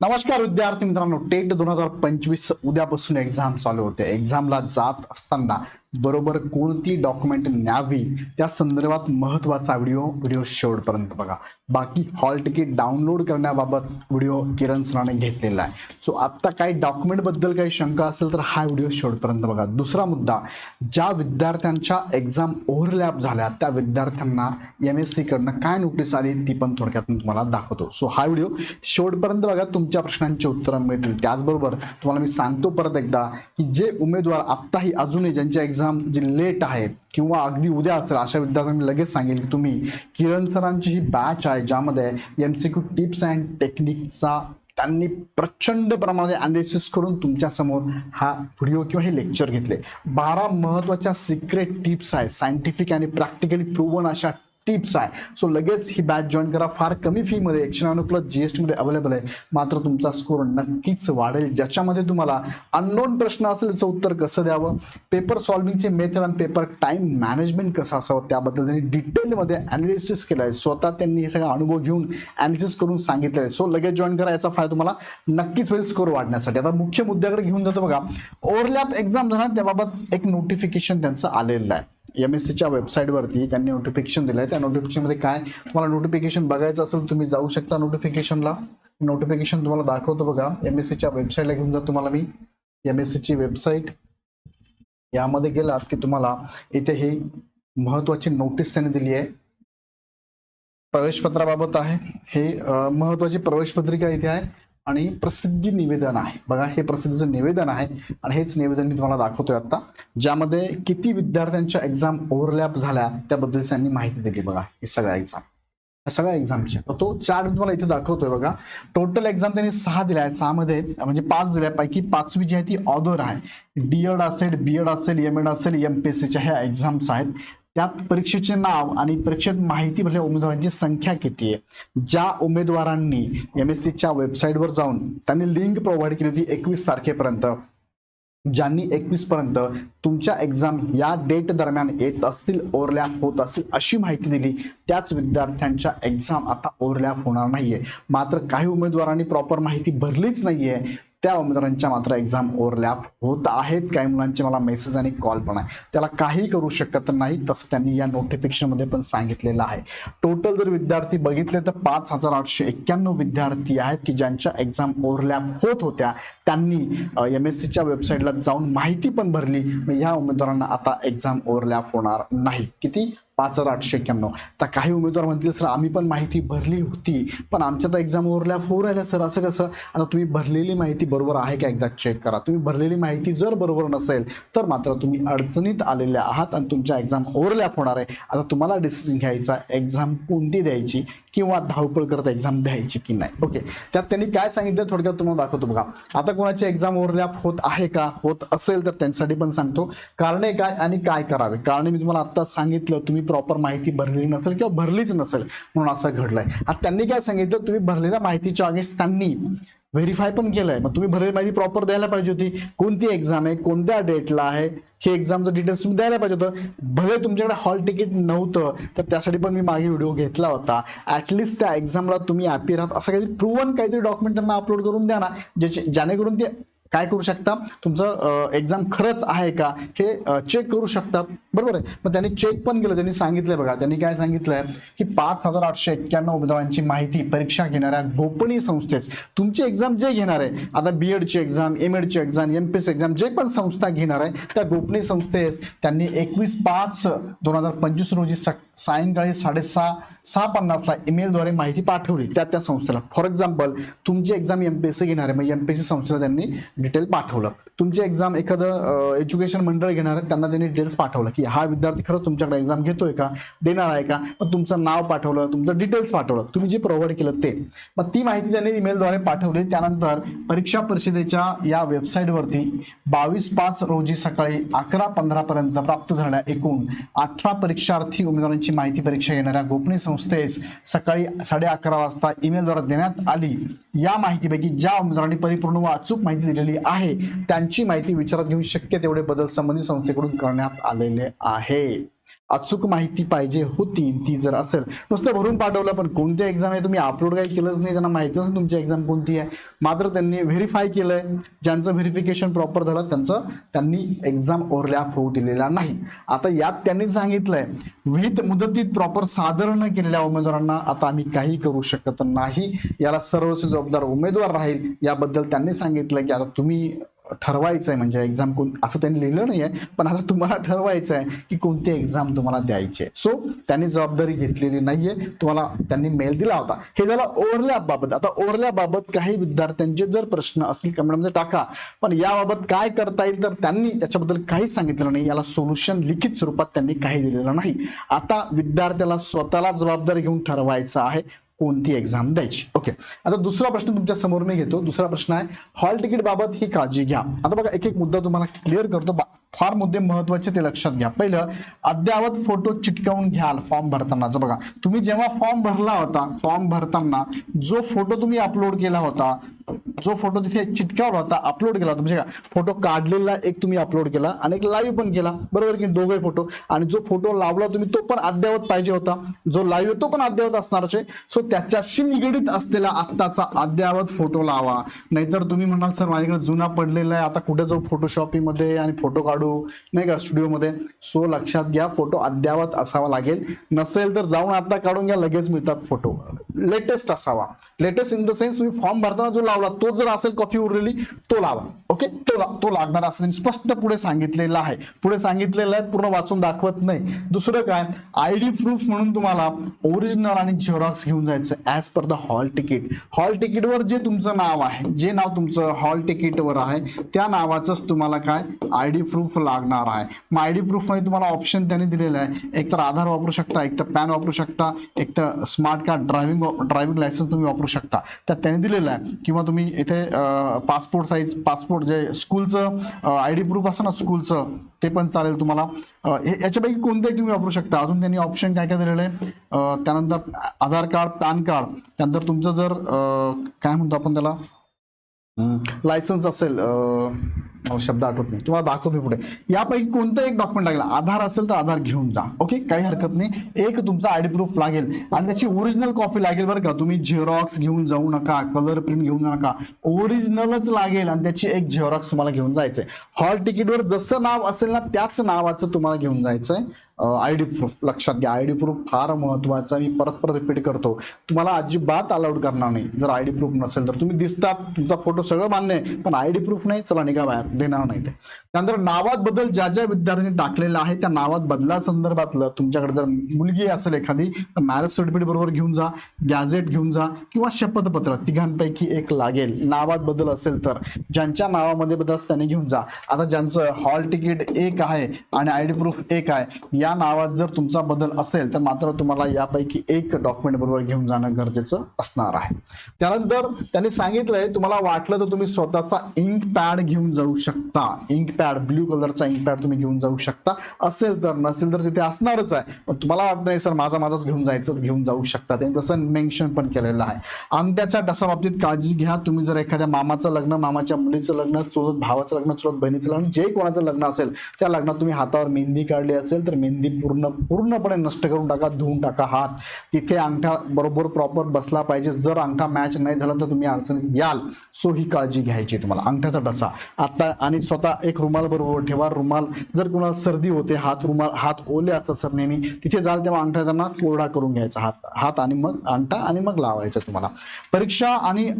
नमस्कार विद्यार्थी मित्रांनो टेट दोन हजार पंचवीस उद्यापासून एक्झाम चालू होते. एक्झामला जात असताना बरोबर कोणती डॉक्युमेंट न्यावी त्या संदर्भात महत्त्वाचा व्हिडिओ व्हिडिओ शेवटपर्यंत बघा. बाकी हॉल तिकीट डाउनलोड करण्याबाबत व्हिडिओ किरण सराने घेतलेला आहे. सो आत्ता काही डॉक्युमेंटबद्दल काही शंका असेल तर हा व्हिडिओ शेवटपर्यंत बघा. दुसरा मुद्दा ज्या विद्यार्थ्यांच्या एक्झाम ओव्हरलॅप झाल्या त्या विद्यार्थ्यांना एम एस सी कडनं काय नोटीस आली ती पण थोडक्यात मी तुम्हाला दाखवतो. सो हा व्हिडिओ शेवटपर्यंत बघा तुमच्या प्रश्नांची उत्तरं मिळतील. त्याचबरोबर तुम्हाला मी सांगतो परत एकदा की जे उमेदवार आत्ताही अजूनही ज्यांची एक्झाम जी लेट आहे किंवा अगदी उद्या असेल अशा विद्यार्थ्यांना लगेच सांगेल की तुम्ही किरण सरांची ही बॅच आहे ज्यामध्ये M C Q tips and टेक्निकचा त्यांनी प्रचंड प्रमाणात अनालिसिस करून तुमच्यासमोर हा व्हिडिओ किंवा हे लेक्चर घेतले. बारा महत्त्वाच्या सिक्रेट टिप्स आहेत सायंटिफिक आणि प्रॅक्टिकली प्रूव्हन अशा टिप्स आहे. सो लगेच ही बॅच जॉईन करा. फार कमी फी मध्ये एकशे नव्याण्णव प्लस जीएसटी मध्ये अवेलेबल आहे. मात्र तुमचा स्कोर नक्कीच वाढेल. ज्याच्यामध्ये तुम्हाला अननोन प्रश्न असेल त्याचं उत्तर कसं द्यावं? पेपर सॉल्व्हिंगचे मेथड आणि पेपर टाइम मॅनेजमेंट कसं असावं? त्याबद्दल त्यांनी डिटेलमध्ये अनालिसिस केलं आहे. स्वतः त्यांनी हे सगळा अनुभव घेऊन अनालिसिस करून सांगितलं आहे. सो लगेच जॉईन करा. याचा फायदा तुम्हाला नक्कीच होईल स्कोर वाढण्यासाठी. आता मुख्य मुद्द्याकडे घेऊन जातो बघा. ओव्हरलॅप एक्झाम झाला त्याबाबत एक नोटिफिकेशन त्यांचं आलेलं आहे. एम एस सीच्या वेबसाईटवरती त्यांनी नोटिफिकेशन दिलं आहे त्या नोटिफिकेशनमध्ये काय तुम्हाला नोटिफिकेशन बघायचं असेल तुम्ही जाऊ शकता नोटिफिकेशनला नोटिफिकेशन तुम्हाला दाखवतो बघा. एम एस सीच्या वेबसाईटला घेऊन जा तुम्हाला मी. एम एस सीची वेबसाईट यामध्ये गेलात की तुम्हाला इथे ही महत्वाची नोटीस त्यांनी दिली आहे. प्रवेशपत्राबाबत आहे. हे महत्वाची प्रवेश पत्रिका इथे आहे. आणि प्रसिद्धी निवेदन आहे बघा हे प्रसिद्धीचं निवेदन आहे आणि हेच निवेदन मी तुम्हाला दाखवतोय आता ज्यामध्ये किती विद्यार्थ्यांच्या एक्झाम ओव्हरलॅप झाल्या त्याबद्दल त्यांनी माहिती दिली बघा हे सगळ्या एक्झाम सगळ्या एक्झामची तर तो चार्ट तुम्हाला इथे दाखवतोय बघा टोटल एक्झाम त्यांनी सहा दिल्या आहेत सहामध्ये म्हणजे पाच दिल्यापैकी पाचवी जी आहे ती ऑदर आहे डीएड असेल बीएड असेल एम एड असेल एम पी एस सीच्या ह्या एक्झाम्स आहेत त्यात परीक्षेचे नाव आणि परीक्षेत माहिती भरलेल्या उमेदवारांची संख्या किती आहे? ज्या उमेदवारांनी एम एस सीच्या वेबसाईटवर जाऊन त्यांनी लिंक प्रोव्हाइड केली होती एकवीस तारखेपर्यंत. ज्यांनी एकवीस पर्यंत तुमच्या एक्झाम या डेट दरम्यान येत असतील ओव्हरलॅप होत असतील अशी माहिती दिली त्याच विद्यार्थ्यांच्या एक्झाम आता ओव्हरलॅप होणार नाहीये. मात्र काही उमेदवारांनी प्रॉपर माहिती भरलीच नाहीये. त्या उमेदवारांच्या मात्र एक्झाम ओव्हरलॅप होत आहेत. काही मुलांचे मला मेसेज आणि कॉल पण आहे. त्याला काही करू शकत नाही तसं त्यांनी या नोटिफिकेशनमध्ये पण सांगितलेलं आहे. टोटल जर विद्यार्थी बघितले तर पाच हजार आठशे एक्क्याण्णव विद्यार्थी आहेत की ज्यांच्या एक्झाम ओव्हरलॅप होत होत्या. त्यांनी एम एस सीच्या वेबसाईटला जाऊन माहिती पण भरली. ह्या उमेदवारांना आता एक्झाम ओव्हरलॅप होणार नाही. किती? पाच हजार आठशे एक्क्याण्णव. तर काही उमेदवार म्हणतील सर आम्ही पण माहिती भरली होती पण आमच्या तर एक्झाम ओरल्या होऊ राहिल्या सर असं कसं? आता तुम्ही भरलेली माहिती बरोबर आहे का एकदा चेक करा. तुम्ही भरलेली माहिती जर बरोबर नसेल तर मात्र तुम्ही अडचणीत आलेले आहात आणि तुमच्या एक्झाम ओव्हरलॅप होणार आहे. आता तुम्हाला डिसिजन घ्यायचा एक्झाम कोणती द्यायची? किंवा धावपळ करत एक्झाम द्यायची की नाही? ओके त्यात त्यांनी काय सांगितलं थोडक्यात तुम्हाला दाखवतो बघा. आता कोणाची एक्झाम ओव्हरलॅप होत आहे का? होत असेल तर त्यांच्यासाठी पण सांगतो. कारणे काय आणि काय करावे? कारणे मी तुम्हाला आता सांगितलं तुम्ही प्रॉपर माहिती भरलेली नसेल किंवा भरलीच नसेल म्हणून असं घडलंय. आता त्यांनी काय सांगितलं तुम्ही भरलेल्या माहितीच्या अगेन्स्ट त्यांनी व्हेरीफाय पण केलंय. मग तुम्ही भरलेली माहिती प्रॉपर द्यायला पाहिजे होती. कोणती एक्झाम आहे? कोणत्या डेटला आहे? हे एक्झामचं डिटेल्स तुम्ही द्यायला पाहिजे होतं. भले तुमच्याकडे हॉल तिकीट नव्हतं तर त्यासाठी पण मी मागे व्हिडिओ घेतला होता. ऍटलिस्ट त्या एक्झामला तुम्ही ॲपी राहत. असं काही प्रूव्हन काहीतरी डॉक्युमेंट त्यांना अपलोड करून द्या ना ज्याचे जेणेकरून ते काय करू शकता? तुमचं एक्झाम खरंच आहे का? हे चेक करू शकतात बरोबर आहे? मग त्यांनी चेक पण केलं. त्यांनी सांगितलंय बघा. त्यांनी काय सांगितलंय? की पाच हजार आठशे एक्क्याण्णव उमेदवारांची माहिती परीक्षा घेणाऱ्या गोपनीय संस्थेस. तुमची एक्झाम जे घेणार आहे आता बी एडची exam M एडची exam M P S exam जे पण संस्था घेणार आहे त्या गोपनीय संस्थेस त्यांनी एकवीस पाच दोन हजार पंचवीस रोजी सक- सायंकाळी साडेसहा सहा पन्नासला ईमेलद्वारे माहिती पाठवली. त्या त्या संस्थेला. फॉर एक्झाम्पल तुमची एक्झाम एमपीएससी घेणार आहे मग एमपीएससी संस्थेला त्यांनी डिटेल पाठवलं. तुमची एक्झाम एखादं एज्युकेशन मंडळ घेणार आहे त्यांना त्यांनी डिटेल्स पाठवलं की हा विद्यार्थी खरंच तुमच्याकडे एक्झाम घेतोय का? देणार आहे का? मग तुमचं नाव पाठवलं तुमचं डिटेल्स पाठवलं. तुम्ही जे प्रोव्हाइड केलं ते. मग ती माहिती त्यांनी ईमेलद्वारे पाठवली. त्यानंतर परीक्षा परिषदेच्या या वेबसाईटवरती बावीस पाच रोजी सकाळी अकरा पंधरापर्यंत प्राप्त झाल्या एकूण अठरा परीक्षार्थी उमेदवारांची माहिती परीक्षा घेणाऱ्या गोपनीय संस्थेस सकाळी साडे अकरा वाजता ईमेलद्वारे देण्यात आली. या माहितीपैकी ज्या उमेदवारांनी परिपूर्ण व अचूक माहिती दिलेली आहे त्यांची माहिती विचारात घेऊन शक्य तेवढे बदल संबंधित संस्थेकडून करण्यात आलेले आहे. अचूक माहिती पाहिजे होती ती जर असेल. नुसतं भरून पाठवलं पण कोणती एक्झाम आहे? तुम्ही अपलोड काही केलंच नाही त्यांना माहितीच नाही तुमची एक्झाम कोणती आहे. मात्र त्यांनी व्हेरीफाय केलंय. ज्यांचं व्हेरिफिकेशन प्रॉपर झालं त्यांचं त्यांनी एक्झाम ओव्हरलॅप होऊ दिलेला नाही. आता यात त्यांनी सांगितलंय विहित मुदतीत प्रॉपर सादर न केलेल्या उमेदवारांना आता आम्ही काही करू शकत नाही. याला सर्वस्व जबाबदार उमेदवार राहील याबद्दल त्यांनी सांगितलं की आता तुम्ही ठरवायचं आहे म्हणजे एक्झाम कोण असं त्यांनी लिहिलं नाही आहे पण आता तुम्हाला ठरवायचं आहे की कोणती एक्झाम तुम्हाला द्यायची आहे सो त्यांनी जबाबदारी घेतलेली नाहीये. तुम्हाला त्यांनी मेल दिला होता. हे झालं ओव्हरलॅप बाबत आता ओव्हरलॅप बाबत काही विद्यार्थ्यांचे जर प्रश्न असतील कमेंटमध्ये टाका. पण याबाबत काय करता येईल तर त्यांनी त्याच्याबद्दल काहीच सांगितलं नाही. याला सोल्युशन लिखित स्वरूपात त्यांनी काही दिलेलं नाही. आता विद्यार्थ्याला स्वतःला जबाबदारी घेऊन ठरवायचं आहे. कोणती एक्झाम द्यायची? ओके आता दुसरा प्रश्न तुमच्यासमोर मी घेतो. दुसरा प्रश्न आहे हॉल तिकीट बाबत ही काळजी घ्या. आता बघा एक एक मुद्दा तुम्हाला क्लिअर करतो. फार मुद्दे महत्त्वाचे ते लक्षात घ्या. पहिलं अद्ययावत फोटो चिटकावून घ्याल फॉर्म भरतानाच. बघा तुम्ही जेव्हा फॉर्म भरला होता फॉर्म भरताना जो फोटो तुम्ही अपलोड केला होता जो फोटो तिथे चिटकावला होता अपलोड केला होता. म्हणजे का फोटो काढलेला एक तुम्ही अपलोड केला आणि एक लाईव्ह पण केला. बरोबर की दोघे फोटो आणि जो फोटो लावला तुम्ही तो पण अद्ययावत पाहिजे होता. जो लाईव्ह तो पण अद्ययावत असणारच आहे सो त्याच्याशी निगडीत असलेला आत्ताचा अद्ययावत फोटो लावा. नाहीतर तुम्ही म्हणाल सर माझ्याकडे जुना पडलेला आहे. आता कुठे जाऊ फोटोशॉपीमध्ये आणि फोटो काढू? नाही का स्टुडिओमध्ये सो लक्षात घ्या फोटो अद्ययावत असावा लागेल. नसेल तर जाऊन आता काढून घ्या लगेच मिळतात फोटो लेटेस्ट असावा. लेटेस्ट इन द सेन्स तुम्ही फॉर्म भरताना जो लावला तो तो जर असेल कॉपी उरलेली तो लावा. ओके तो ला- तो लागणार असं स्पष्ट पुढे सांगितलेलं आहे. पुढे सांगितलेलं आहे पूर्ण वाचून दाखवत नाही. दुसरं काय? आयडी प्रूफ म्हणून तुम्हाला ओरिजिनल आणि झेरॉक्स घेऊन जायचं as per the hall ticket hall तिकीटवर जे तुमचं नाव आहे जे नाव तुमचं हॉल तिकीटवर आहे त्या नावाचंच तुम्हाला काय? आय डी प्रूफ लागणार आहे. मग आयडी प्रूफ प्रूफमध्ये तुम्हाला ऑप्शन त्यांनी दिलेलं आहे. एक तर आधार वापरू शकता एक तर पॅन वापरू शकता एक तर smart card driving driving licence तुम्ही वापरू शकता. त्यात त्यांनी दिलेलं आहे. किंवा तुम्ही इथे पासपोर्ट साईज पासपोर्ट जे स्कूलचं आय डी प्रूफ असं ना स्कूलचं ते पण चालेल तुम्हाला. हे याच्यापैकी कोणते तुम्ही वापरू शकता? अजून त्यांनी ऑप्शन काय काय दिलेलं आहे? त्यानंतर आधार कार्ड पॅन कार्ड त्यानंतर तुमचं जर काय म्हणतो आपण त्याला? लायसन्स असेल शब्द आठवत नाही. तुम्हाला दाखवतो मी पुढे. यापैकी कोणतं एक डॉक्युमेंट लागेल आधार असेल तर आधार घेऊन जा. ओके काही हरकत नाही. एक तुमचा आयडी प्रूफ लागेल. आणि त्याची ओरिजिनल कॉपी लागेल बरं का. तुम्ही झेरॉक्स घेऊन जाऊ नका कलर प्रिंट घेऊन जाऊ नका. ओरिजिनलच लागेल आणि त्याची एक झेरॉक्स तुम्हाला घेऊन जायचंय. हॉल तिकीटवर जसं नाव असेल ना त्याच नावाचं तुम्हाला घेऊन जायचंय. आयडी प्रूफ लक्षात घ्या. आयडी प्रूफ फार महत्त्वाचा मी परत परत रिपीट करतो. तुम्हाला अजिबात अलाउड करणार नाही. जर आयडी प्रूफ नसेल तर. तुम्ही दिसतात तुमचा फोटो सगळं मान्य आहे. पण आयडी प्रूफ नाही चला निघा बाहेर. देणार नाही ते. त्यानंतर नावात बदल ज्या ज्या विद्यार्थ्यांनी टाकलेला आहे त्या नावात बदला संदर्भातलं तुमच्याकडे जर मुलगी असेल एखादी तर मॅरेज सर्टिफिकेट बरोबर घेऊन जा गॅझेट घेऊन जा किंवा शपथपत्र तिघांपैकी एक लागेल. नावात बदल असेल तर. ज्यांच्या नावामध्ये बदल त्याने त्यांनी घेऊन जा. आता ज्यांचं हॉल तिकीट एक आहे आणि आयडी प्रूफ एक आहे या नावात जर तुमचा बदल असेल तर मात्र तुम्हाला यापैकी एक डॉक्युमेंट बरोबर घेऊन जाणं गरजेचं असणार आहे. त्यानंतर त्यांनी सांगितलंय तुम्हाला वाटलं तर तुम्ही स्वतःचा इंक पॅड घेऊन जाऊ शकता. इंक पॅड ब्ल्यू कलरचा इंक पॅड तुम्ही घेऊन जाऊ शकता. असेल तर नसेल तर तिथे असणारच आहे. पण तुम्हाला वाटत नाही सर माझा माझाच घेऊन जायचं घेऊन जाऊ शकता. त्यांनी तसं मेन्शन पण केलेलं आहे. अंगठ्याच्या डसा बाबतीत काळजी घ्या. तुम्ही जर एखाद्या मामाचं लग्न मामाच्या मुलीचं लग्न चुलत भावाचं लग्न चुलत बहिणीचं लग्न जे कोणाचं लग्न असेल त्या लग्नात तुम्ही हातावर मेहंदी काढली असेल तर मेहंदी पूर्ण पूर्णपणे नष्ट करून टाका धुवून टाका हात. तिथे अंगठा बरोबर प्रॉपर बसला पाहिजे. जर अंगठा मॅच नाही झाला तर तुम्ही अडचणीत याल. सो ही काळजी घ्यायची तुम्हाला. अंगठ्याचा डसा आता आणि स्वतः एक रुमाल बरोबर ठेवा. रुमाल जर कुणाला सर्दी होते हात रुमाल हात ओले असतात सर नेहमी तिथे जाल तेव्हा अंगठा त्यांना कोरडा करून घ्यायचा हात. हात आणि मग अंगठा आणि मग लावायचा तुम्हाला. परीक्षा आणि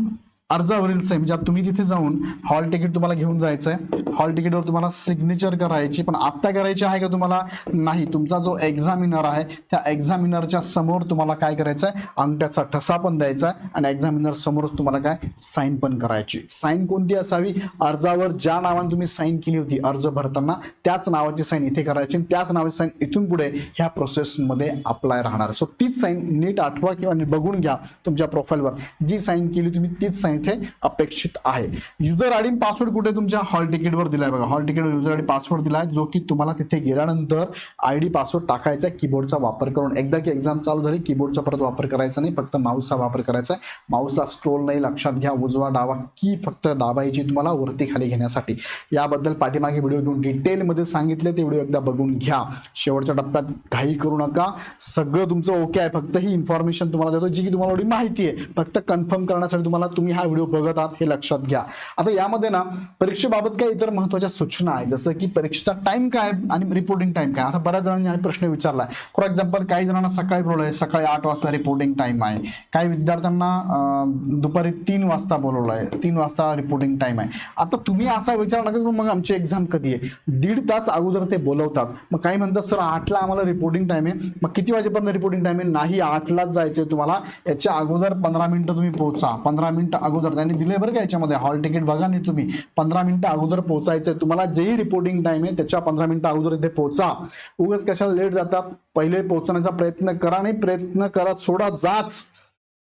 अर्जावरील सेम ज्या तुम्ही तिथे जाऊन हॉल तिकीट तुम्हाला घेऊन जायचंय. हॉल तिकीटवर तुम्हाला सिग्नेचर करायची पण आत्ता करायची आहे का तुम्हाला? नाही. तुमचा जो एक्झामिनर आहे त्या एक्झामिनरच्या समोर तुम्हाला काय करायचं आहे अंगठ्याचा ठसा पण द्यायचा आहे आणि एक्झामिनर समोरच तुम्हाला काय? साईन पण करायची. साईन कोणती असावी? अर्जावर ज्या नावाने तुम्ही साईन केली होती अर्ज भरताना त्याच नावाची साईन इथे करायची आणि त्याच नावाची साईन इथून पुढे ह्या प्रोसेसमध्ये अप्लाय राहणार. सो तीच साईन नीट आठवा किंवा बघून घ्या तुमच्या प्रोफाईलवर जी साईन केली तुम्ही तीच साईन इथे अपेक्षित आहे. युजर आयडी पासवर्ड कुठे तुमच्या? हॉल तिकीटवर दिलाय बघा. हॉल तिकीटवर युजर आयडी पासवर्ड दिलाय जो की तुम्हाला तिथे गेल्यानंतर आयडी पासवर्ड टाकायचा कीबोर्डचा वापर करून. एकदा की एक्झाम चालू झाली कीबोर्डचा परत वापर करायचा नाही फक्त माऊसचा वापर करायचा आहे. माऊसचा स्ट्रोल नाही लक्षात घ्या उजवा डावा की फक्त दाबायची तुम्हाला वरती खाली घेण्यासाठी. याबद्दल पाठीमागे व्हिडिओ घेऊन डिटेलमध्ये सांगितले ते व्हिडिओ एकदा बघून घ्या. शेवटच्या टप्प्यात घाई करू नका. सगळं तुमचं ओके आहे. फक्त ही इन्फॉर्मेशन तुम्हाला देतो जी की तुम्हाला एवढी माहिती आहे. फक्त कन्फर्म करण्यासाठी तुम्हाला तुम्ही हा व्हिडिओ बघत आहात हे लक्षात घ्या. आता यामध्ये ना परीक्षेबाबत काही इतर महत्त्वाच्या सूचना आहेत. जसं की परीक्षेचा टाइम काय आणि रिपोर्टिंग टाइम काय? आता बऱ्याच जणांनी हा प्रश्न विचारलाय. फॉर एक्झाम्पल काही जणांना सकाळी बोलवलं सकाळी आठ वाजता रिपोर्टिंग टाइम आहे. काही विद्यार्थ्यांना दुपारी तीन वाजता बोलवलं आहे तीन वाजता रिपोर्टिंग टाइम आहे. आता तुम्ही असा विचार नका मग आमची एक्झाम कधी आहे? दीड तास अगोदर ते बोलवतात. मग काही म्हणतात सर आठला आम्हाला रिपोर्टिंग टाइम आहे. मग किती वाजेपर्यंत रिपोर्टिंग टाइम आहे? नाही आठलाच जायचंय तुम्हाला. याच्या अगोदर पंधरा मिनिटं तुम्ही पोहोचा. पंधरा मिनिटं अगोदर त्यांनी दिले बरं का याच्यामध्ये. हॉल तिकीट बघा नाही तुम्ही. पंधरा मिनिटं अगोदर पोहोचायचंय तुम्हाला जेही रिपोर्टिंग टाइम आहे त्याच्या पंधरा मिनिटं अगोदर इथे पोहोचा उगाच कशाला लेट जातात पहिले पोहोचण्याचा प्रयत्न करा नाही प्रयत्न करत सोडा जाच.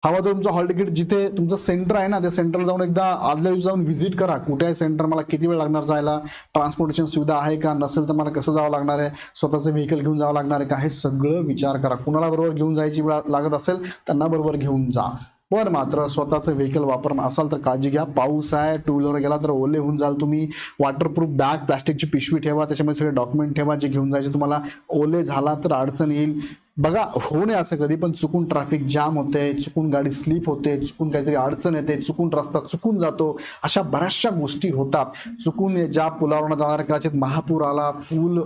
हवा तर तुमचं हॉल तिकीट जिथे तुमचं सेंटर आहे ना त्या सेंटरला जाऊन एकदा आदल्या दिवशी जाऊन व्हिजिट करा. कुठे आहे सेंटर मला किती वेळ लागणार जायला? ट्रान्सपोर्टेशन सुविधा आहे का? नसेल तर मला कसं जावं लागणार आहे? स्वतःचं व्हेकल घेऊन जावं लागणार आहे का? हे सगळं विचार करा. कुणाला बरोबर घेऊन जायची वेळ लागत असेल त्यांना बरोबर घेऊन जा. पण मात्र स्वतःचं व्हेकल वापरणं असाल तर काळजी घ्या. पाऊस आहे टू व्हीलर गेला तर ओले होऊन जाल तुम्ही. वॉटरप्रूफ बॅग प्लास्टिकची पिशवी ठेवा त्याच्यामध्ये सगळे डॉक्युमेंट ठेवा जे घेऊन जायचे तुम्हाला. ओले झाला तर अडचण येईल. बघा होऊ नये असं कधी पण चुकून ट्रॅफिक जाम होते चुकून गाडी स्लिप होते चुकून काहीतरी अडचण येते चुकून रस्ता चुकून जातो अशा बऱ्याचशा गोष्टी होतात. चुकून ज्या पुलावरनं जाणाऱ्या कदाचित महापूर आला पूल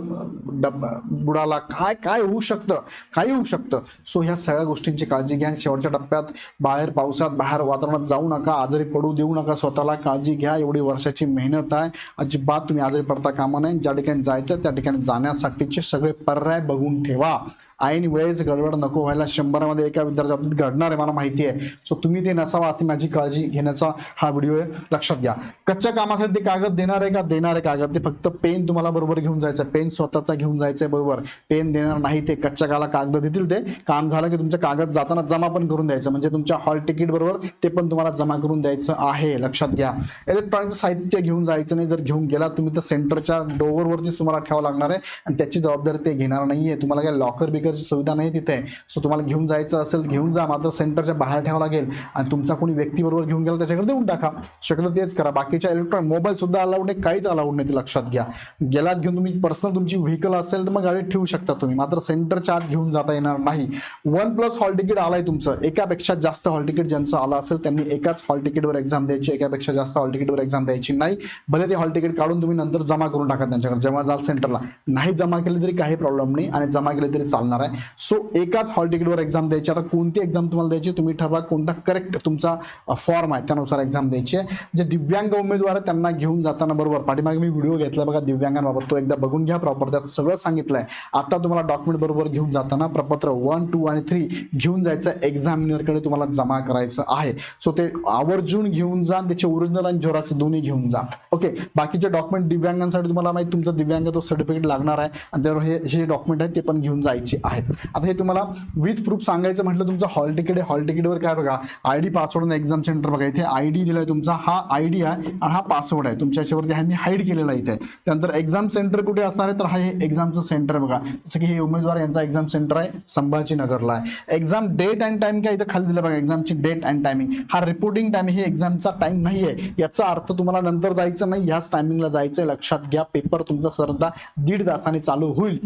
डब बुडाला काय काय होऊ शकतं काही होऊ शकतं. सो ह्या सगळ्या गोष्टींची काळजी घ्या. शेवटच्या टप्प्यात बाहेर पावसात बाहेर वातावरणात जाऊ नका आजारी पडू देऊ नका स्वतःला काळजी घ्या. एवढी वर्षाची मेहनत आहे. अजिबात तुम्ही आजारी पडता कामा नये. ज्या ठिकाणी जायचं त्या ठिकाणी जाण्यासाठीचे सगळे पर्याय बघून ठेवा. ऐन वेळेस गडबड नको व्हायला. शंभरामध्ये एका विद्यार्थी बाबतीत घडणार आहे मला माहिती आहे. सो तुम्ही ते नसावा अशी माझी काळजी घेण्याचा हा व्हिडिओ आहे. लक्षात घ्या. कच्च्या कामासाठी ते कागद देणार आहे का? देणार आहे कागद. ते फक्त पेन तुम्हाला बरोबर घेऊन जायचं पेन स्वतःचा घेऊन जायचं आहे बरोबर. पेन देणार नाही ते. कच्च्या काला कागद देतील ते. काम झालं की तुमचं कागद जाताना जमा पण करून द्यायचं. म्हणजे तुमच्या हॉल तिकीट बरोबर ते पण तुम्हाला जमा करून द्यायचं आहे. लक्षात घ्या. इलेक्ट्रॉनिक साहित्य घेऊन जायचं नाही. जर घेऊन गेला तुम्ही तर सेंटरच्या डोअरवरतीच तुम्हाला ठेवावं लागणार आहे. आणि त्याची जबाबदारी ते घेणार नाहीये. तुम्हाला काय लॉकर बिकरची सुविधा नाही तिथे. सो तुम्हाला घेऊन जायचं असेल घेऊन जा. मात्र सेंटरच्या बाहेर ठेवावं लागेल. आणि तुमचा कोणी व्यक्ती बरोबर घेऊन गेला त्याच्याकडे देऊन टाका. शक्यतो तेच करा. बाकीच्या इलेक्ट्रॉनिक मोबाईल सुद्धा अलाउड नाही. काहीच अलाउड नाही ते लक्षात घ्या. गेलात घेऊन तुम्ही पर्सनल तुमची व्हेकल असेल तर मग गाडीत ठेवू शकता तुम्ही. मात्र सेंटरच्या आत घेऊन जाता येणार नाही. वन प्लस हॉल तिकीट आलाय तुमचं. एकापेक्षा जास्त हॉल तिकीट ज्यांचं आलं असेल त्यांनी एकाच हॉल तिकीटवर एक्झाम द्यायची. एकापेक्षा जास्त हॉल तिकीटवर एक्झाम द्यायची नाही. भले ते हॉल तिकीट काढून तुम्ही नंतर जमा करून टाका त्यांच्याकडे. जेव्हा जाल सेंटरला. नाही जमा केले तरी काही प्रॉब्लेम नाही. आणि जमा केले तरी चालणार आहे. सो एकाच हॉल तिकीटवर एक्झाम द्यायची. आता कोणती एक्झाम तुम्हाला द्यायची तुम्ही ठरवा कोणता करेक्ट तुमचा फॉर्म आहे त्यानुसार एक्झाम द्यायची आहे. जे दिव्यांग उमेदवार आहेत त्यांना घेऊन जाताना बरोबर. पाठीमागे मी व्हिडिओ घेतला बघा दिव्यांगांबाबत. तो एकदा बघून घ्या प्रॉपर त्यात सगळं सांगितलंय. आता तुम्हाला डॉक्युमेंट बरोबर घेऊन जाताना प्रपत्र वन टू आणि थ्री घेऊन जायचं. एक्झामिनरकडे तुम्हाला जमा करायचं आहे. सो ते आवर्जून घेऊन जा त्याचे ओरिजिनल आणि झेरॉक्स दोन्ही घेऊन जा. ओके बाकीचे डॉक्युमेंट दिव्यांगांसाठी तुम्हाला माहिती तुमचं दिव्यांग तो सर्टिफिकेट लागणार आहे. आणि त्यावर हे जे डॉक्युमेंट आहेत ते पण घेऊन जायचे. आहेत. आता हे तुम्हाला विथ प्रूफ सांगायचं म्हटलं तुमचं हॉल तिकीट आहे. हॉल तिकीटवर काय बघा I D password exam centre बघा. इथे आय डी दिलाय तुमचा हा आय डी आहे आणि हा पासवर्ड आहे. तुमच्या याच्यावरती ह्यांनी हाईड केलेला इथे. त्यानंतर एक्झाम सेंटर कुठे असणार आहे? तर हा हे एक्झामचं सेंटर बघा. जसं की हे उमेदवार यांचा एक्झाम सेंटर आहे संभाजीनगरला आहे. एक्झाम डेट अँड टाइम काय इथं खाली दिलं बघा एक्झामची डेट अँड टायमिंग हा रिपोर्टिंग टाइम हे एक्झामचा टाइम नाही आहे याचा अर्थ तुम्हाला नंतर जायचं नाही याच टायमिंगला जायचं लक्षात घ्या पेपर तुमचा सरदा दीड तासाने चालू होईल.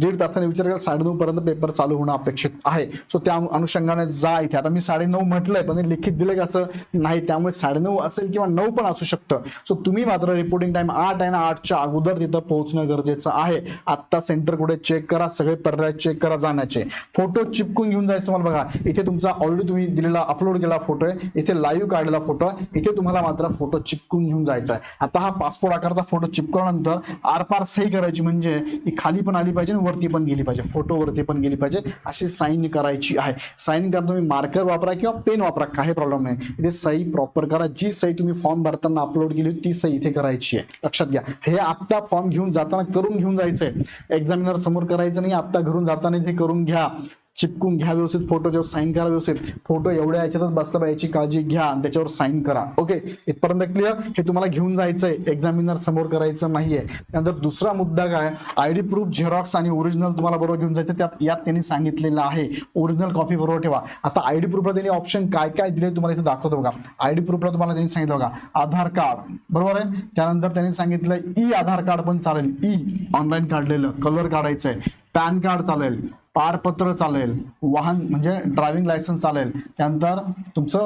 दीड तासाने विचार केला साडेनऊ पर्यंत पेपर चालू होणं अपेक्षित आहे. सो त्या अनुषंगाने जा इथे. आता मी साडेनऊ म्हटलंय पण लिखित दिलं असं नाही. त्यामुळे साडेनऊ असेल किंवा नऊ पण असू शकतं. सो तुम्ही मात्र रिपोर्टिंग टाइम आठ आहे ना आठच्या अगोदर तिथं पोहोचणं गरजेचं आहे. आत्ता सेंटर कुठे चेक करा सगळे पर्याय चेक करा जाण्याचे. फोटो चिपकून घेऊन जायचं तुम्हाला बघा. इथे तुमचा ऑलरेडी तुम्ही दिलेला अपलोड केला फोटो आहे. इथे लाईव्ह काढलेला फोटो आहे. इथे तुम्हाला मात्र फोटो चिपकून घेऊन जायचा आहे. आता हा पासपोर्ट आकारचा फोटो चिपकवल्यानंतर आरपार सही करायची म्हणजे ही खाली पण आली पाहिजे वरती पण गेली पाहिजे फोटो वरती पण गेली पाहिजे अशी साईन करायची आहे. साईन करा तुम्ही मार्कर वापरा किंवा पेन वापरा काही प्रॉब्लेम नाही. इथे सही प्रॉपर करा. जी सही तुम्ही फॉर्म भरताना अपलोड केली ती सही इथे करायची आहे. लक्षात घ्या. हे आत्ता फॉर्म घेऊन जाताना करून घेऊन जायचंय. एक्झामिनर समोर करायचं नाही आत्ता घरून जाताना हे करून घ्या. चिपकून घ्या व्यवस्थित फोटो जेव्हा साईन करा व्यवस्थित फोटो एवढ्या याच्यातच बसला पाहिजे याची काळजी घ्या आणि त्याच्यावर साईन करा. ओके इथपर्यंत क्लिअर हे तुम्हाला घेऊन जायचंय. एक्झामिनर समोर करायचं नाहीये. त्यानंतर दुसरा मुद्दा काय? आयडी प्रूफ झेरॉक्स आणि ओरिजिनल तुम्हाला बरोबर घेऊन जायचं. त्यात यात त्यांनी सांगितलेलं आहे. ओरिजिनल कॉपी बरोबर ठेवा. आता आयडी प्रूफला त्यांनी ऑप्शन काय काय दिले तुम्हाला इथे दाखवतो बघा. आयडी प्रूफला तुम्हाला त्यांनी सांगितलं बघा. आधार कार्ड बरोबर आहे? त्यानंतर त्यांनी सांगितलं ई आधार कार्ड पण चालेल. E ई ऑनलाईन काढलेलं. कलर काढायचंय. पॅन कार्ड चालेल. पारपत्र चालेल वाहन म्हणजे ड्रायव्हिंग लायसन्स चालेल त्यानंतर तुमचं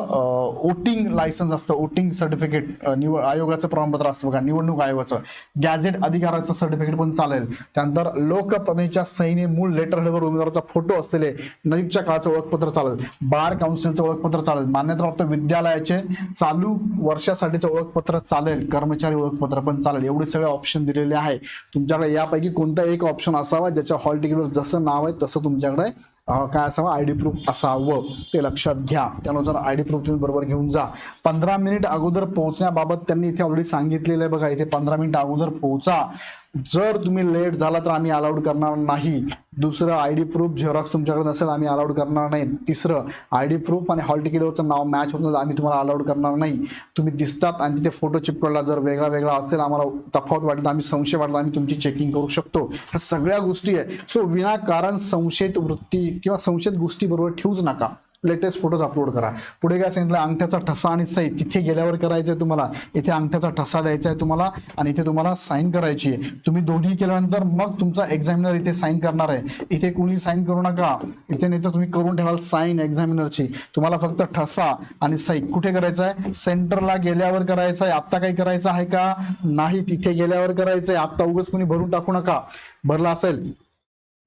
वोटिंग लायसन्स असतं वोटिंग सर्टिफिकेट निवड आयोगाचं प्रमाणपत्र असतं बघा निवडणूक आयोगाचं. गॅझेट अधिकाराचं सर्टिफिकेट पण चालेल. त्यानंतर लोकप्रतिनिधीच्या सहीने मूळ लेटर हेडवर उमेदवाराचा फोटो असलेले नजीकच्या काळाचं ओळखपत्र चालेल. बार काउन्सिलचं ओळखपत्र चालेल. मान्यताप्राप्त विद्यालयाचे चालू वर्षासाठीचं ओळखपत्र चालेल. कर्मचारी ओळखपत्र पण चालेल. एवढे सगळे ऑप्शन दिलेले आहे. तुमच्याकडे यापैकी कोणता एक ऑप्शन असावा ज्याच्या हॉल तिकीटवर जसं नाव आहे तसं तुमच्याकडे काय असावं? आयडी प्रूफ असावं. ते लक्षात घ्या. त्यानुसार आयडी प्रूफ तुम्ही बरोबर घेऊन जा. पंधरा मिनिट अगोदर पोहोचण्याबाबत त्यांनी इथे ऑलरेडी सांगितलेलं आहे बघा. इथे पंधरा मिनिट अगोदर पोहोचा. जर तुम्ही लेट झाला तर आम्ही अलाउड करणार नाही. दुसरं आय डी प्रूफ झेरॉक्स तुमच्याकडे नसेल आम्ही अलाउड करणार नाही. तिसरं आयडी प्रूफ आणि हॉल तिकीटवरचं नाव मॅच होत आम्ही तुम्हाला अलाउड करणार नाही. तुम्ही दिसतात आणि तिथे फोटो चिपकडला जर वेगळा वेगळा असेल आम्हाला तफावत वाटत आम्ही संशय वाटला आम्ही तुमची चेकिंग करू शकतो. ह्या सगळ्या गोष्टी आहे सो विनाकारण संशयित वृत्ती किंवा संशयित गोष्टी बरोबर ठेवूच नका. लेटेस्ट फोटोज अपलोड करा. पुढे काय सांगितलं? अंगठ्याचा ठसा आणि सही तिथे गेल्यावर करायचंय तुम्हाला. इथे अंगठ्याचा ठसा द्यायचा आहे तुम्हाला आणि इथे तुम्हाला साईन करायची आहे तुम्ही दोन्ही केल्यानंतर मग तुमचा एक्झामिनर इथे साईन करणार आहे. इथे कोणी साईन करू नका. इथे नाही तर तुम्ही करून ठेवाल साईन एक्झामिनरची तुम्हाला फक्त ठसा आणि सही कुठे करायचं आहे सेंटरला गेल्यावर करायचं आहे आत्ता काही करायचं आहे का? नाही तिथे गेल्यावर करायचं आहे आत्ता उगाच कोणी भरून टाकू नका. भरला असेल.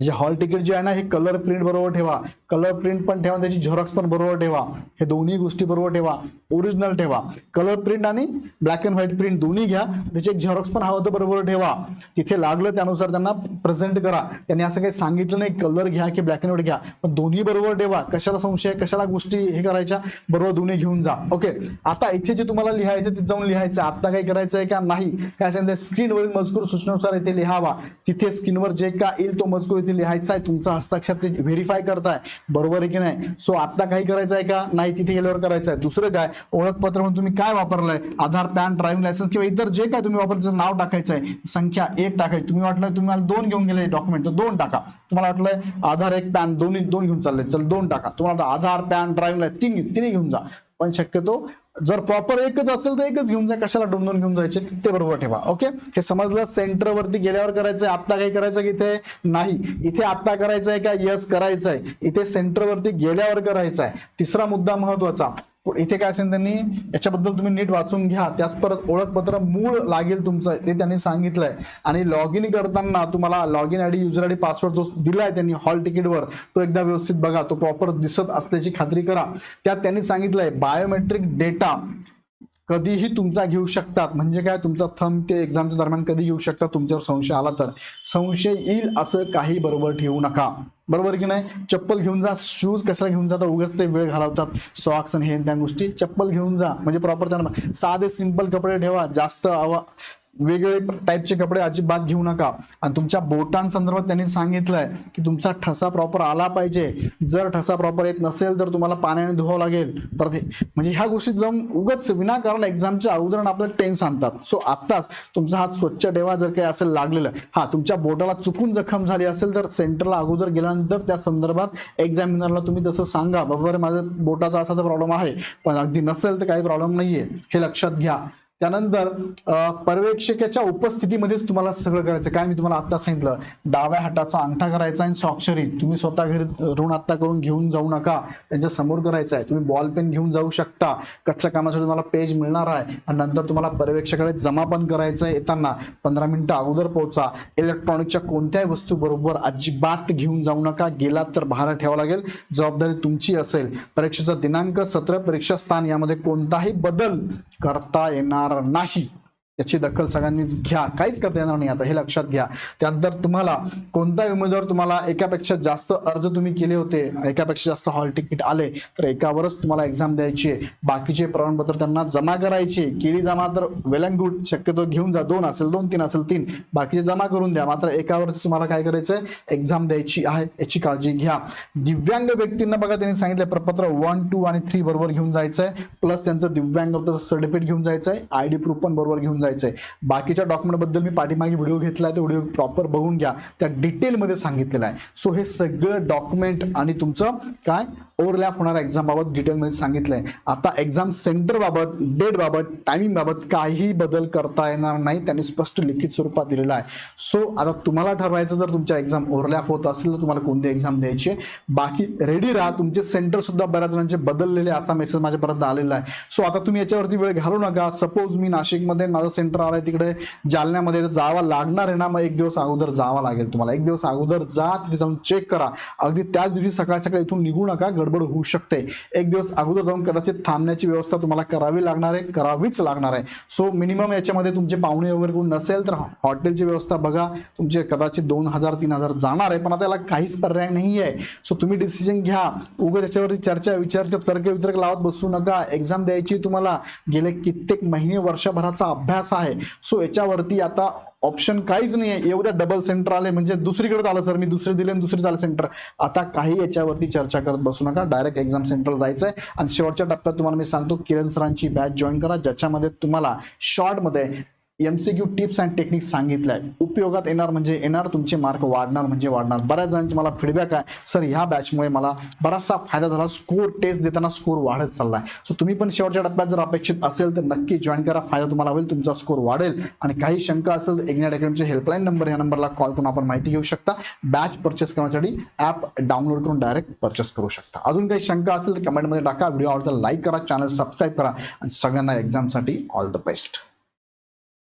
जे हॉल तिकीट जे आहे ना हे कलर प्रिंट बरोबर ठेवा. कलर प्रिंट पण ठेवा त्याची झेरॉक्स पण बरोबर ठेवा. हे दोन्ही गोष्टी बरोबर ठेवा. ओरिजिनल ठेवा. कलर प्रिंट आणि ब्लॅक अँड व्हाईट प्रिंट दोन्ही घ्या. त्याचे एक झेरॉक्स पण हवं तर बरोबर ठेवा. तिथे लागलं त्यानुसार त्यांना प्रेझेंट करा. त्यांनी असं काही सांगितलं नाही कलर घ्या की ब्लॅक अँड व्हाईट घ्या. पण दोन्ही बरोबर ठेवा. कशाला संशय कशाला गोष्टी हे करायच्या? बरोबर दोन्ही घेऊन जा. ओके आता इथे जे तुम्हाला लिहायचं ते जाऊन लिहायचं आता काही करायचं आहे का? नाही. काय सांगितलं स्क्रीनवरील मजकूर सूचनेनुसार इथे लिहावा. तिथे स्क्रीनवर जे का येईल तो मजकूर इथे लिहायचा आहे तुमचा हस्ताक्षर ते व्हेरीफाय करताय. बरोबर आहे की नाही? सो आता काही करायचं आहे का? नाही तिथे गेल्यावर करायचं आहे. दुसरं काय? ओळखपत्र म्हणून तुम्ही काय वापरलंय? आधार पॅन ड्रायव्हिंग लायसन्स किंवा इतर जे काय तुम्ही वापरलं त्याचं नाव टाकायचं आहे. संख्या एक टाकायची. तुम्ही वाटलं तुम्हाला दोन घेऊन गेले डॉक्युमेंट तर दोन टाका. तुम्हाला वाटलंय आधार एक पॅन दोन्ही दोन घेऊन चालले. चल दोन टाका. तुम्हाला आधार पॅन ड्रायव्हिंग लायसन्स तीन तिन्ही घेऊन जा. पण शक्यतो जर प्रॉपर एकच असेल तर एकच घेऊन जा कशाला डोंबून घेऊन जायचे? ते बरोबर ठेवा ओके हे समजलं? सेंटरवरती गेल्यावर करायचंय आता काही करायचं की इथे? नाही. इथे आता करायचं आहे का? यस करायचं आहे इथे सेंटरवरती गेल्यावर करायचं आहे तिसरा मुद्दा महत्त्वाचा इथे काय असेल त्यांनी याच्याबद्दल तुम्ही नीट वाचून घ्या. त्यात परत ओळखपत्र मूळ लागेल तुमचं ते त्यांनी सांगितलंय. आणि लॉग इन करताना तुम्हाला log in ID user ID password जो दिलाय त्यांनी हॉल तिकीटवर तो एकदा व्यवस्थित बघा. तो प्रॉपर दिसत असल्याची खात्री करा. त्यात त्यांनी सांगितलंय बायोमेट्रिक डेटा कधीही तुमचा घेऊ शकतात म्हणजे काय? तुमचा थंब ते एक्झामच्या दरम्यान कधी घेऊ शकतात तुमच्यावर संशय आला तर. संशय येईल असं काही बरोबर ठेवू नका. बरोबर की नाही? चप्पल घेऊन जा. शूज कशाला घेऊन जाता? उगाच ते वेळ घालवतात. सॉक्स आणि हे त्या गोष्टी. चप्पल घेऊन जा. म्हणजे प्रॉपर त्यांना साधे सिंपल कपडे ठेवा. जास्त आवा वेगवेगळे टाईपचे कपडे अजिबात घेऊ नका. आणि तुमच्या बोटांसंदर्भात त्यांनी सांगितलंय की तुमचा ठसा प्रॉपर आला पाहिजे. जर ठसा प्रॉपर येत नसेल तर तुम्हाला पाण्याने धुवावं लागेल. परत म्हणजे ह्या गोष्टीत जाऊन उगाच विनाकारण एक्झामच्या अगोदर आपल्याला टेन्स आणतात. सो आत्ताच तुमचा हात स्वच्छ ठेवा जर काही असेल लागलेलं. हा तुमच्या बोटाला चुकून जखम झाली असेल तर सेंटरला अगोदर गेल्यानंतर त्या संदर्भात एक्झामिनरला तुम्ही तसं सांगा. बाबा माझं बोटाचा असाचा प्रॉब्लेम आहे. पण अगदी नसेल तर काही प्रॉब्लेम नाहीये. हे लक्षात घ्या. त्यानंतर पर्यवेक्षकाच्या उपस्थितीमध्येच तुम्हाला सगळं करायचं. काय मी तुम्हाला आत्ता सांगितलं. डाव्या हाताचा अंगठा करायचा आणि स्वाक्षरी तुम्ही स्वतः घरी ऋण आत्ता करून घेऊन जाऊ नका. त्यांच्यासमोर करायचं आहे. तुम्ही बॉल पेन घेऊन जाऊ शकता. कच्च्या कामासाठी तुम्हाला पेज मिळणार आहे. आणि नंतर तुम्हाला पर्यवेक्षकाकडे जमा पण करायचं आहे येताना. पंधरा मिनिटं अगोदर पोहोचा. इलेक्ट्रॉनिकच्या कोणत्याही वस्तू बरोबर अजिबात घेऊन जाऊ नका. गेलात तर बाहेर ठेवावं लागेल. जबाबदारी तुमची असेल. परीक्षेचा दिनांक सत्र परीक्षा स्थान यामध्ये कोणताही बदल करता येणार नाही याची दखल सगळ्यांनीच घ्या. काहीच करता येणार नाही आता हे लक्षात घ्या. त्यानंतर तुम्हाला कोणता उमेदवार तुम्हाला एकापेक्षा जास्त अर्ज तुम्ही केले होते एकापेक्षा जास्त हॉल तिकीट आले तर एकावरच तुम्हाला एक्झाम द्यायची आहे. बाकीचे प्रमाणपत्र त्यांना जमा करायचे केली जमा तर वेल अँड गुड शक्यतो घेऊन जा. दोन असेल दोन तीन असेल तीन. बाकीचे जमा करून द्या. मात्र एकावरच तुम्हाला काय करायचंय? एक्झाम द्यायची आहे. याची काळजी घ्या. दिव्यांग व्यक्तींना बघा त्यांनी सांगितलं प्रपत्र वन टू आणि थ्री बरोबर घेऊन जायचंय. प्लस त्यांचं दिव्यांग सर्टिफिकेट घेऊन जायचंय. आयडी प्रूफ पण बरोबर घेऊन जायचंय बाकीच्या डॉक्युमेंटबद्दल मी पाठीमागे व्हिडिओ घेतलाय तो व्हिडिओ प्रॉपर बघून घ्या. त्या डिटेलमध्ये सांगितलेलं आहे. सो हे सगळं डॉक्युमेंट आणि तुमचं काय? ओव्हरलॅप होणाऱ्या एक्झाम बाबत डिटेलमध्ये सांगितलंय. आता एक्झाम सेंटर बाबत डेट बाबत टायमिंग बाबत काही बदल करता येणार नाही. त्यांनी स्पष्ट लिखित स्वरूपात दिलेलं आहे. सो आता तुम्हाला ठरवायचं जर तुमच्या एक्झाम ओव्हरलॅप होत असेल तर तुम्हाला कोणती एक्झाम द्यायची? बाकी रेडी राहा. तुमचे सेंटर सुद्धा बऱ्याच जणांचे बदललेले असा मेसेज माझ्यापर्यंत आलेला आहे. सो आता तुम्ही याच्यावरती वेळ घालू नका. सपोज मी नाशिकमध्ये माझं सेंटर आलाय तिकडे. जालन्यामध्ये जावा लागणार आहे ना मग एक दिवस अगोदर जावं लागेल तुम्हाला. एक दिवस अगोदर जा तिथे जाऊन चेक करा. अगदी त्याच दिवशी सकाळ सकाळी इथून निघू नका गडबड होऊ शकते. एक दिवस अगोदर जाऊन कदाचित थांबण्याची व्यवस्था तुम्हाला करावी लागणार आहे करावीच लागणार आहे. सो मिनिमम याच्यामध्ये तुमचे पाहुणे वगैरे कोण नसेल तर हॉटेलची व्यवस्था बघा. तुमचे कदाचित दोन हजार तीन हजार जाणार आहे पण आता याला काहीच पर्याय नाही आहे सो तुम्ही डिसिजन घ्या. उगाच त्याच्यावरती चर्चा विचार तर्क वितर्क लावत बसू नका. एक्झाम द्यायची तुम्हाला गेले कित्येक महिने वर्षभराचा अभ्यास आहे. सो याच्यावरती आता ऑप्शन काहीच नाही आहे एवढ्या डबल सेंटर आले म्हणजे दुसरीकडे आलं सर मी दुसरे दिले आणि दुसरे झालं सेंटर आता काही याच्यावरती चर्चा करत बसू नका. डायरेक्ट एक्झाम सेंटर जायचंय आणि शेवटच्या टप्प्यात तुम्हाला मी सांगतो किरण सरांची बॅच जॉईन करा ज्याच्यामध्ये तुम्हाला शॉर्टमध्ये एमसीक्यू टिप्स अँड टेक्निक सांगितल्या. उपयोगात येणार म्हणजे येणार तुमचे मार्क वाढणार म्हणजे वाढणार. बऱ्याच जणांचे मला फीडबॅक आहे. सर ह्या बॅचमुळे मला बराचसा फायदा झाला. स्कोर टेस्ट देताना स्कोर वाढत चाललाय. सो तुम्ही पण शेवटच्या टप्प्यात जर अपेक्षित असेल तर नक्की जॉईन करा. फायदा तुम्हाला होईल तुमचा स्कोर वाढेल. आणि काही शंका असेल तर इग्नॅट अकॅडमीचे हेल्पलाईन नंबर या नंबरला कॉल करून आपण माहिती घेऊ शकता. बॅच परचेस करण्यासाठी ऍप डाउनलोड करून डायरेक्ट परचेस करू शकता. अजून काही शंका असेल तर कमेंटमध्ये टाका. व्हिडिओ आवडता लाईक करा. चॅनल सबस्क्राईब करा. आणि सगळ्यांना एक्झामसाठी ऑल द बेस्ट